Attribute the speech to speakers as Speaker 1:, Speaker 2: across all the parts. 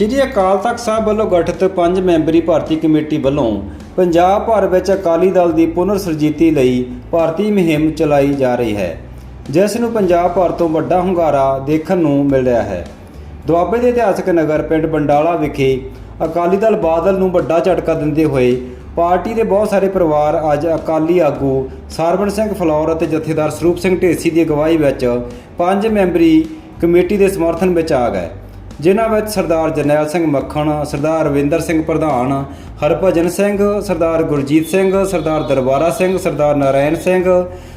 Speaker 1: ਸ਼੍ਰੀ ਅਕਾਲ ਤਖਤ ਸਾਹਿਬ ਵੱਲੋਂ ਗਠਿਤ ਪੰਜ ਮੈਂਬਰੀ ਭਾਰਤੀ ਕਮੇਟੀ ਵੱਲੋਂ ਪੰਜਾਬ ਭਰ ਵਿੱਚ ਅਕਾਲੀ ਦਲ ਦੀ ਪੁਨਰ ਸਰਜੀਤੀ ਲਈ ਭਾਰਤੀ ਮੁਹਿੰਮ ਚਲਾਈ ਜਾ ਰਹੀ ਹੈ, ਜਿਸ ਨੂੰ ਪੰਜਾਬ ਭਰ ਤੋਂ ਵੱਡਾ ਹੁੰਗਾਰਾ ਦੇਖਣ ਨੂੰ ਮਿਲ ਰਿਹਾ ਹੈ। ਦੁਆਬੇ ਦੇ ਇਤਿਹਾਸਕ ਨਗਰ ਪਿੰਡ ਬੰਡਾਲਾ ਵਿਖੇ ਅਕਾਲੀ ਦਲ ਬਾਦਲ ਨੂੰ ਵੱਡਾ ਝਟਕਾ ਦਿੰਦੇ ਹੋਏ ਪਾਰਟੀ ਦੇ ਬਹੁਤ ਸਾਰੇ ਪਰਿਵਾਰ ਅੱਜ ਅਕਾਲੀ ਆਗੂ ਸਰਵਣ ਸਿੰਘ ਫਲੌਰ ਅਤੇ ਜਥੇਦਾਰ ਸਰੂਪ ਸਿੰਘ ਢੇਸੀ ਦੀ ਅਗਵਾਈ ਵਿੱਚ ਪੰਜ ਮੈਂਬਰੀ ਕਮੇਟੀ ਦੇ ਸਮਰਥਨ ਵਿੱਚ ਆ ਗਏ। ਜਿਨ੍ਹਾਂ ਵਿੱਚ ਸਰਦਾਰ ਜਰਨੈਲ ਸਿੰਘ ਮੱਖਣ, ਸਰਦਾਰ ਰਵਿੰਦਰ ਸਿੰਘ ਪ੍ਰਧਾਨ, ਹਰਭਜਨ ਸਿੰਘ, ਸਰਦਾਰ ਗੁਰਜੀਤ ਸਿੰਘ, ਸਰਦਾਰ ਦਰਬਾਰਾ ਸਿੰਘ, ਸਰਦਾਰ ਨਾਰਾਇਣ ਸਿੰਘ,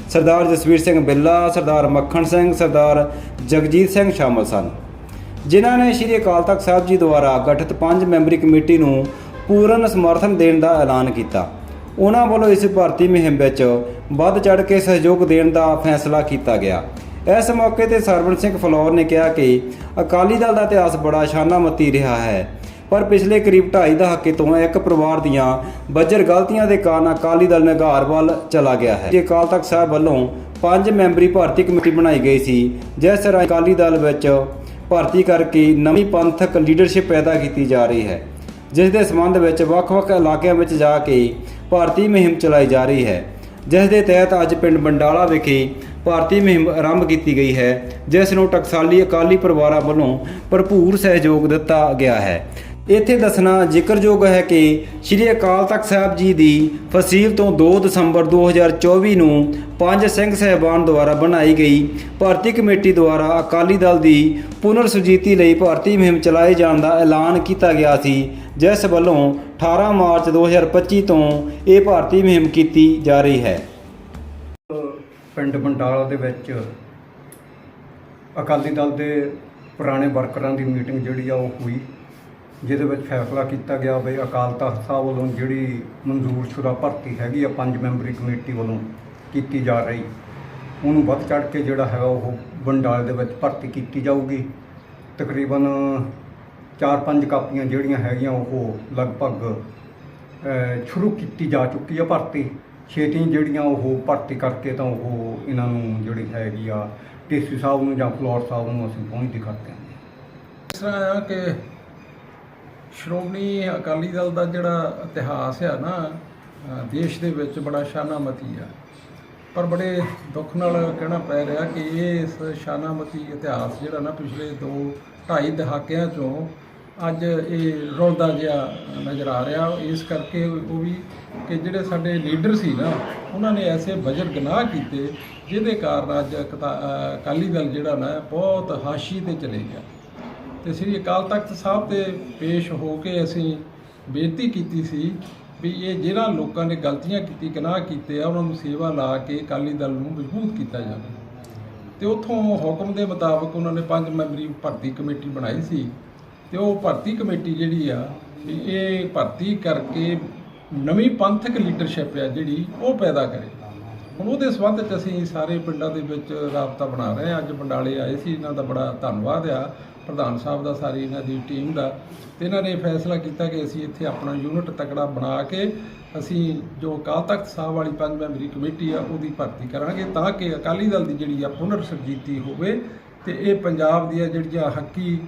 Speaker 1: ਸਰਦਾਰ ਜਸਵੀਰ ਸਿੰਘ ਬਿੱਲਾ, ਸਰਦਾਰ ਮੱਖਣ ਸਿੰਘ, ਸਰਦਾਰ ਜਗਜੀਤ ਸਿੰਘ ਸ਼ਾਮਲ ਸਨ। ਜਿਨ੍ਹਾਂ ਨੇ ਸ਼੍ਰੀ ਅਕਾਲ ਤਖਤ ਸਾਹਿਬ ਜੀ ਦੁਆਰਾ ਗਠਿਤ ਪੰਜ ਮੈਂਬਰੀ ਕਮੇਟੀ ਨੂੰ ਪੂਰਨ ਸਮਰਥਨ ਦੇਣ ਦਾ ਐਲਾਨ ਕੀਤਾ। ਉਹਨਾਂ ਵੱਲੋਂ ਇਸ ਭਰਤੀ ਮੁਹਿੰਮ ਵਿੱਚ ਵੱਧ ਚੜ ਕੇ ਸਹਿਯੋਗ ਦੇਣ ਦਾ ਫੈਸਲਾ ਕੀਤਾ ਗਿਆ। ਇਸ ਮੌਕੇ ਤੇ ਸਰਵਣ ਸਿੰਘ ਫਲੌਰ ਨੇ ਕਿਹਾ ਕਿ ਅਕਾਲੀ ਦਲ ਦਾ ਇਤਿਹਾਸ ਬੜਾ ਸ਼ਾਨਾਮਤੀ ਰਿਹਾ ਹੈ, ਪਰ ਪਿਛਲੇ ਕਰੀਬ 2.5 ਦਹਾਕੇ ਤੋਂ ਇੱਕ ਪਰਿਵਾਰ ਦੀਆਂ ਬੱਜਰ ਗਲਤੀਆਂ ਦੇ ਕਾਰਨ ਅਕਾਲੀ ਦਲ ਨਿਗਾਰ ਵੱਲ ਚਲਾ ਗਿਆ ਹੈ। ਜੇ ਅਕਾਲ ਤਖਤ ਸਾਹਿਬ ਵੱਲੋਂ ਪੰਜ ਮੈਂਬਰੀ ਭਾਰਤੀ ਕਮੇਟੀ ਬਣਾਈ ਗਈ ਸੀ, ਜਿਸ ਰਾਹੀਂ ਅਕਾਲੀ ਦਲ ਵਿੱਚ ਭਰਤੀ ਕਰਕੇ ਨਵੀਂ ਪੰਥਕ ਲੀਡਰਸ਼ਿਪ ਪੈਦਾ ਕੀਤੀ ਜਾ ਰਹੀ ਹੈ, ਜਿਸ ਦੇ ਸੰਬੰਧ ਵਿੱਚ ਵੱਖ-ਵੱਖ ਇਲਾਕਿਆਂ ਵਿੱਚ ਜਾ ਕੇ ਭਾਰਤੀ ਮੁਹਿੰਮ ਚਲਾਈ ਜਾ ਰਹੀ ਹੈ। ਜਿਸ ਦੇ ਤਹਿਤ ਅੱਜ ਪਿੰਡ ਬੰਡਾਲਾ ਵਿਖੇ ਭਾਰਤੀ ਮੁਹਿੰਮ ਆਰੰਭ ਕੀਤੀ ਗਈ ਹੈ, ਜਿਸ ਨੂੰ ਟਕਸਾਲੀ ਅਕਾਲੀ ਪਰਿਵਾਰਾਂ ਵੱਲੋਂ ਭਰਪੂਰ ਸਹਿਯੋਗ ਦਿੱਤਾ ਗਿਆ ਹੈ। ਇੱਥੇ ਦੱਸਣਾ ਜ਼ਿਕਰਯੋਗ ਹੈ ਕਿ ਸ੍ਰੀ ਅਕਾਲ ਤਖਤ ਸਾਹਿਬ ਜੀ ਦੀ ਫਸੀਲ ਤੋਂ 2 ਦਸੰਬਰ 2024 ਨੂੰ ਪੰਜ ਸਿੰਘ ਸਹਿਬਾਨ ਦੁਆਰਾ ਬਣਾਈ ਗਈ ਭਾਰਤੀ ਕਮੇਟੀ ਦੁਆਰਾ ਅਕਾਲੀ ਦਲ ਦੀ ਪੁਨਰ ਸੁਜੀਤੀ ਲਈ ਭਾਰਤੀ ਮੁਹਿੰਮ ਚਲਾਏ ਜਾਣ ਦਾ ਐਲਾਨ ਕੀਤਾ ਗਿਆ ਸੀ, ਜਿਸ ਵੱਲੋਂ 18 ਮਾਰਚ 2025 ਤੋਂ ਇਹ ਭਾਰਤੀ ਮੁਹਿੰਮ ਕੀਤੀ ਜਾ ਰਹੀ ਹੈ।
Speaker 2: ਪਿੰਡ ਬੰਡਾਲਾ ਦੇ ਵਿੱਚ ਅਕਾਲੀ ਦਲ ਦੇ ਪੁਰਾਣੇ ਵਰਕਰਾਂ ਦੀ ਮੀਟਿੰਗ ਜਿਹੜੀ ਆ ਉਹ ਹੋਈ, ਜਿਹਦੇ ਵਿੱਚ ਫੈਸਲਾ ਕੀਤਾ ਗਿਆ ਵੀ ਅਕਾਲ ਤਖਤ ਸਾਹਿਬ ਵੱਲੋਂ ਜਿਹੜੀ ਮਨਜ਼ੂਰ ਸ਼ੁਦਾ ਭਰਤੀ ਹੈਗੀ ਆ, ਪੰਜ ਮੈਂਬਰੀ ਕਮੇਟੀ ਵੱਲੋਂ ਕੀਤੀ ਜਾ ਰਹੀ, ਉਹਨੂੰ ਵੱਧ ਚੜ ਕੇ ਜਿਹੜਾ ਹੈਗਾ ਉਹ ਬੰਡਾਲੇ ਦੇ ਵਿੱਚ ਭਰਤੀ ਕੀਤੀ ਜਾਊਗੀ। ਤਕਰੀਬਨ 4-5 ਕਾਪੀਆਂ ਜਿਹੜੀਆਂ ਹੈਗੀਆਂ, ਉਹ ਲਗਭਗ ਸ਼ੁਰੂ ਕੀਤੀ ਜਾ ਚੁੱਕੀ ਆ ਭਰਤੀ। ਛੇਤੀ ਜਿਹੜੀਆਂ ਉਹ ਭਰਤੀ ਕਰਕੇ ਤਾਂ ਉਹ ਇਹਨਾਂ ਨੂੰ ਜਿਹੜੀ ਹੈਗੀ ਆ ਡੀਸੀ ਸਾਹਿਬ ਨੂੰ ਜਾਂ ਫਲੋਰ ਸਾਹਿਬ ਨੂੰ ਅਸੀਂ ਪਹੁੰਚਦੇ ਕਰਦੇ ਹਾਂ।
Speaker 3: ਇਸ ਤਰ੍ਹਾਂ ਆ ਕਿ ਸ਼੍ਰੋਮਣੀ ਅਕਾਲੀ ਦਲ ਦਾ ਜਿਹੜਾ ਇਤਿਹਾਸ ਆ ਨਾ ਅ, ਦੇਸ਼ ਦੇ ਵਿੱਚ ਬੜਾ ਸ਼ਾਨਾਮਤੀ ਆ। ਪਰ ਬੜੇ ਦੁੱਖ ਨਾਲ ਕਹਿਣਾ ਪੈ ਰਿਹਾ ਕਿ ਇਹ ਇਸ ਸ਼ਾਨਾਮਤੀ ਇਤਿਹਾਸ ਜਿਹੜਾ ਨਾ ਪਿਛਲੇ 2 ਢਾਈ ਦਹਾਕਿਆਂ ਚੋਂ ਅੱਜ ਇਹ ਰੁਲਦਾ ਜਿਹਾ ਨਜ਼ਰ ਆ ਰਿਹਾ। ਇਸ ਕਰਕੇ ਉਹ ਵੀ ਕਿ ਜਿਹੜੇ ਸਾਡੇ ਲੀਡਰ ਸੀ ਨਾ, ਉਹਨਾਂ ਨੇ ਐਸੇ ਵਜਰ ਗੁਨਾਹ ਕੀਤੇ, ਜਿਹਦੇ ਕਾਰਨ ਅੱਜ ਅਕਤਾ- ਅਕਾਲੀ ਦਲ ਜਿਹੜਾ ਨਾ, ਬਹੁਤ ਹਾਸ਼ੀ ਤੇ ਚਲੇ ਗਿਆ। ਤੇ ਸ੍ਰੀ ਅਕਾਲ ਤਖਤ ਸਾਹਿਬ ਤੇ ਪੇਸ਼ ਹੋ ਕੇ ਅਸੀਂ ਬੇਨਤੀ ਕੀਤੀ ਸੀ ਵੀ ਇਹ ਜਿਹੜਾ ਲੋਕਾਂ ਨੇ ਗਲਤੀਆਂ ਕੀਤੀ, ਗੁਨਾਹ ਕੀਤੇ ਆ, ਉਹਨਾਂ ਨੂੰ ਸੇਵਾ ਲਾ ਕੇ ਅਕਾਲੀ ਦਲ ਨੂੰ ਮਜ਼ਬੂਤ ਕੀਤਾ ਜਾਵੇ। ਤੇ ਉੱਥੋਂ ਹੁਕਮ ਦੇ ਮੁਤਾਬਕ ਉਹਨਾਂ ਨੇ ਪੰਜ ਮੈਂਬਰੀ ਭਰਤੀ ਕਮੇਟੀ ਬਣਾਈ ਸੀ। ਤੇ ਉਹ ਭਰਤੀ ਕਮੇਟੀ ਜਿਹੜੀ ਆ ਇਹ ਭਰਤੀ ਕਰਕੇ ਨਵੀਂ ਪੰਥਕ ਲੀਡਰਸ਼ਿਪ ਆ ਜਿਹੜੀ ਉਹ ਪੈਦਾ ਕਰੇ। ਹੁਣ ਉਹਦੇ ਸੰਬੰਧ ਚ ਅਸੀਂ ਸਾਰੇ ਪਿੰਡਾਂ ਦੇ ਵਿੱਚ ਰਾਬਤਾ ਬਣਾ ਰਹੇ ਹਾਂ। ਅੱਜ ਬੰਡਾਲੇ ਆਏ ਸੀ, ਇਹਨਾਂ ਦਾ ਬੜਾ ਧੰਨਵਾਦ ਆ। ਪ੍ਰਧਾਨ ਸਾਹਿਬ ਦਾ, ਸਾਰੀ ਇਹਨਾਂ ਦੀ ਟੀਮ ਦਾ। ਤੇ ਇਹਨਾਂ ਨੇ ਫੈਸਲਾ ਕੀਤਾ ਕਿ ਅਸੀਂ ਇੱਥੇ ਆਪਣਾ ਯੂਨਿਟ ਤਕੜਾ ਬਣਾ ਕੇ ਅਸੀਂ ਜੋ ਅਕਾਲ ਤਖਤ ਸਾਹਿਬ ਵਾਲੀ ਪੰਜ ਮੈਂਬਰੀ ਕਮੇਟੀ ਆ, ਉਹਦੀ ਭਰਤੀ ਕਰਾਂਗੇ ਤਾਂ ਕਿ ਅਕਾਲੀ ਦਲ ਦੀ ਜਿਹੜੀ ਆ ਪੁਨਰ ਸਰਜੀਤੀ ਹੋਵੇ ਤੇ ਇਹ ਪੰਜਾਬ ਦੀਆਂ ਜਿਹੜੀਆਂ ਹੱਕੀ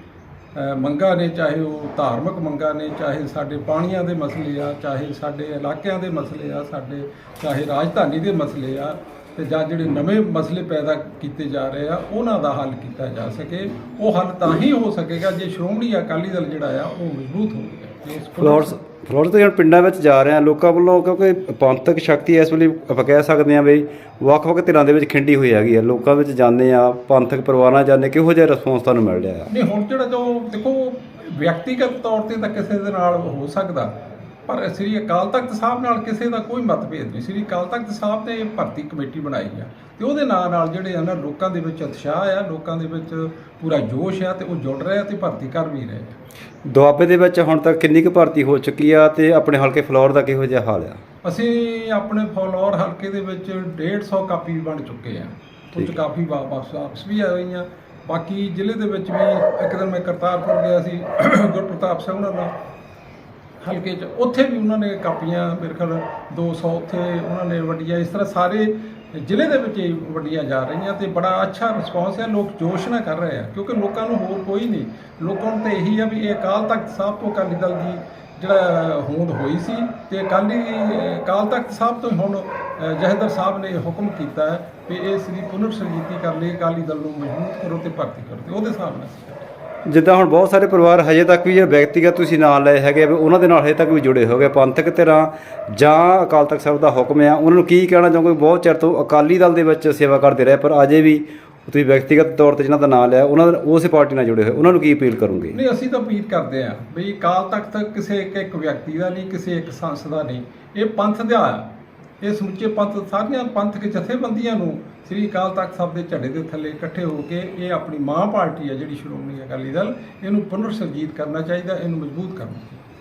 Speaker 3: ਮੰਗਾਂ ਨੇ, ਚਾਹੇ ਉਹ ਧਾਰਮਿਕ ਮੰਗਾਂ ਨੇ, ਚਾਹੇ ਸਾਡੇ ਪਾਣੀਆਂ ਦੇ ਮਸਲੇ ਆ, ਚਾਹੇ ਸਾਡੇ ਇਲਾਕਿਆਂ ਦੇ ਮਸਲੇ ਆ, ਸਾਡੇ, ਚਾਹੇ ਰਾਜਧਾਨੀ ਦੇ ਮਸਲੇ ਆ, ਤੇ ਜਾਂ ਜਿਹੜੇ ਨਵੇਂ ਮਸਲੇ ਪੈਦਾ ਕੀਤੇ ਜਾ ਰਹੇ ਆ, ਉਹਨਾਂ ਦਾ ਹੱਲ ਕੀਤਾ ਜਾ ਸਕੇ। ਉਹ ਹੱਲ ਤਾਂ ਹੀ ਹੋ ਸਕੇਗਾ ਜੇ ਸ਼੍ਰੋਮਣੀ ਅਕਾਲੀ ਦਲ ਜਿਹੜਾ ਆ, ਉਹ ਮਜ਼ਬੂਤ ਹੋਵੇਗਾ ਤੇ
Speaker 1: ਫਲੋਰਸ ਫਲੋਰਸ ਤੇ ਹੁਣ ਪਿੰਡਾਂ ਵਿੱਚ ਜਾ ਰਹੇ ਆ ਲੋਕਾਂ ਵੱਲੋਂ ਕਿਉਂਕਿ ਪੰਥਕ ਸ਼ਕਤੀ ਇਸ ਵੇਲੇ ਆਪਾਂ ਕਹਿ ਸਕਦੇ ਆ ਵੀ ਵੱਖ-ਵੱਖ ਧਿਰਾਂ ਦੇ ਵਿੱਚ ਖਿੰਡੀ ਹੋਈ ਹੈਗੀ ਆ ਲੋਕਾਂ ਵਿੱਚ ਜਾਂਦੇ ਆ ਪੰਥਕ ਪਰਿਵਾਰਾਂ ਜਾਂਦੇ ਕਿਹੋ ਜਿਹਾ ਰਿਸਪੌਂਸ ਤੁਹਾਨੂੰ ਮਿਲ ਰਿਹਾ
Speaker 3: ਨਹੀਂ, ਹੁਣ ਜਿਹੜਾ ਜੋ ਦੇਖੋ, ਵਿਅਕਤੀਗਤ ਤੌਰ ਤੇ ਤਾਂ ਕਿਸੇ ਦੇ ਨਾਲ ਹੋ ਸਕਦਾ। ਪਰ ਸ੍ਰੀ ਅਕਾਲ ਤਖਤ ਸਾਹਿਬ ਨਾਲ ਕਿਸੇ ਦਾ ਕੋਈ ਮਤਭੇਦ ਨਹੀਂ। ਸ੍ਰੀ ਅਕਾਲ ਤਖਤ ਸਾਹਿਬ ਨੇ ਇਹ ਭਰਤੀ ਕਮੇਟੀ ਬਣਾਈ ਆ ਤੇ ਉਹਦੇ ਨਾਲ ਨਾਲ ਜਿਹੜੇ ਆ ਨਾ ਲੋਕਾਂ ਦੇ ਵਿੱਚ ਉਤਸ਼ਾਹ ਆ ਲੋਕਾਂ ਦੇ ਵਿੱਚ ਪੂਰਾ ਜੋਸ਼ ਆ ਤੇ ਉਹ ਜੁੜ ਰਹੇ ਆ ਤੇ ਭਰਤੀ ਕਰ ਵੀ ਰਹੇ ਆ।
Speaker 1: ਦੁਆਬੇ ਦੇ ਵਿੱਚ ਹੁਣ ਤੱਕ ਕਿੰਨੀ ਕੁ ਭਰਤੀ ਹੋ ਚੁੱਕੀ ਆ ਤੇ ਆਪਣੇ ਹਲਕੇ ਫਲੋਰ ਦਾ ਕਿਹੋ ਜਿਹਾ ਹਾਲ ਆ?
Speaker 3: ਅਸੀਂ ਆਪਣੇ ਫਲੋਰ ਹਲਕੇ ਦੇ ਵਿੱਚ 150 ਕਾਪੀ ਬਣ ਚੁੱਕੇ ਆ।
Speaker 1: ਠੀਕ।
Speaker 3: ਕਾਫੀ ਵਾਪਸ ਵਾਪਸ ਵੀ ਆ ਗਈਆਂ ਬਾਕੀ ਜ਼ਿਲ੍ਹੇ ਦੇ ਵਿੱਚ ਵੀ ਇੱਕ ਦਿਨ ਮੈਂ ਕਰਤਾਰਪੁਰ ਗਿਆ ਸੀ ਗੁਰਪ੍ਰਤਾਪ ਸਿੰਘ ਉਹਨਾਂ ਦਾ। ਹਲਕੇ 'ਚ। ਉੱਥੇ ਵੀ ਉਹਨਾਂ ਨੇ ਕਾਪੀਆਂ ਮੇਰੇ ਖਿਆਲ 200 ਉੱਥੇ ਉਹਨਾਂ ਨੇ ਵੰਡੀਆਂ ਇਸ ਤਰ੍ਹਾਂ ਸਾਰੇ ਜ਼ਿਲ੍ਹੇ ਦੇ ਵਿੱਚ ਹੀ ਵੰਡੀਆਂ ਜਾ ਰਹੀਆਂ ਤੇ ਬੜਾ ਅੱਛਾ ਰਿਸਪੌਂਸ ਹੈ ਲੋਕ ਜੋਸ਼ ਨਾਲ ਕਰ ਰਹੇ ਆ ਕਿਉਂਕਿ ਲੋਕਾਂ ਨੂੰ ਹੋਰ ਕੋਈ ਨਹੀਂ। ਲੋਕਾਂ ਨੂੰ ਤਾਂ ਇਹੀ ਆ ਵੀ ਇਹ ਅਕਾਲ ਤਖਤ ਸਾਹਿਬ ਤੋਂ ਅਕਾਲੀ ਦਲ ਦੀ ਜਿਹੜਾ ਹੋਂਦ ਹੋਈ ਸੀ ਤੇ ਅਕਾਲੀ ਅਕਾਲ ਤਖਤ ਸਾਹਿਬ ਤੋਂ ਹੁਣ ਅ, ਸਾਹਿਬ ਨੇ ਹੁਕਮ ਕੀਤਾ ਹੈ ਵੀ ਇਹ ਸ੍ਰੀ ਪੁਨਰ ਸਰਜੀਤੀ ਕਰ ਲਈ ਅਕਾਲੀ ਦਲ ਨੂੰ ਮਜ਼ਬੂਤ ਕਰੋ ਤੇ ਭਰਤੀ ਕਰੋ ਤੇ ਉਹਦੇ ਹਿਸਾਬ ਨਾਲ।
Speaker 1: ਜਿੱਦਾਂ ਹੁਣ ਬਹੁਤ ਸਾਰੇ ਪਰਿਵਾਰ ਹਜੇ ਤੱਕ ਵੀ ਜਿਹੜੇ ਵਿਅਕਤੀਗਤ ਤੁਸੀਂ ਨਾਲ ਲਏ ਹੈਗੇ ਵੀ ਉਹਨਾਂ ਦੇ ਨਾਲ ਹਜੇ ਤੱਕ ਵੀ ਜੁੜੇ ਹੋਗੇ। ਪੰਥਕ ਧਿਰਾਂ ਜਾਂ ਅਕਾਲ ਤਖਤ ਸਾਹਿਬ ਦਾ ਹੁਕਮ ਆ, ਉਹਨਾਂ ਨੂੰ ਕੀ ਕਹਿਣਾ ਚਾਹੋਗੇ? ਬਹੁਤ ਚਿਰ ਤੋਂ ਅਕਾਲੀ ਦਲ ਦੇ ਵਿੱਚ ਸੇਵਾ ਕਰਦੇ ਰਹੇ, ਪਰ ਅਜੇ ਵੀ ਤੁਸੀਂ ਵਿਅਕਤੀਗਤ ਤੌਰ ਤੇ ਜਿਨ੍ਹਾਂ ਦਾ ਨਾਮ ਲਿਆ, ਉਹਨਾਂ ਦਾ ਉਸੇ ਪਾਰਟੀ ਨਾਲ ਜੁੜੇ ਹੋਏ, ਉਹਨਾਂ ਨੂੰ ਕੀ ਅਪੀਲ ਕਰੋਗੇ?
Speaker 3: ਨਹੀਂ, ਅਸੀਂ ਤਾਂ ਅਪੀਲ ਕਰਦੇ ਹਾਂ ਵੀ ਅਕਾਲ ਤਖਤ ਕਿਸੇ ਇੱਕ ਇੱਕ ਵਿਅਕਤੀ ਦਾ ਨਹੀਂ, ਕਿਸੇ ਇੱਕ ਸੰਸਦ ਦਾ ਨਹੀਂ। ਇਹ ਪੰਥ ਦਾ ਇਹ ਸਮੁੱਚੇ ਪੰਥ, ਸਾਰੀਆਂ ਪੰਥਕ ਜਥੇਬੰਦੀਆਂ ਨੂੰ ਸ੍ਰੀ ਅਕਾਲ ਤਖਤ ਸਾਹਿਬ ਦੇ ਝੰਡੇ ਦੇ ਥੱਲੇ ਇਕੱਠੇ ਹੋ ਕੇ ਇਹ ਆਪਣੀ ਮਾਂ ਪਾਰਟੀ ਹੈ ਜਿਹੜੀ ਸ਼੍ਰੋਮਣੀ ਅਕਾਲੀ ਦਲ, ਇਹਨੂੰ ਪੁਨਰ ਸਰਜੀਤ ਕਰਨਾ ਚਾਹੀਦਾ, ਇਹਨੂੰ ਮਜ਼ਬੂਤ ਕਰਨਾ ਚਾਹੀਦਾ।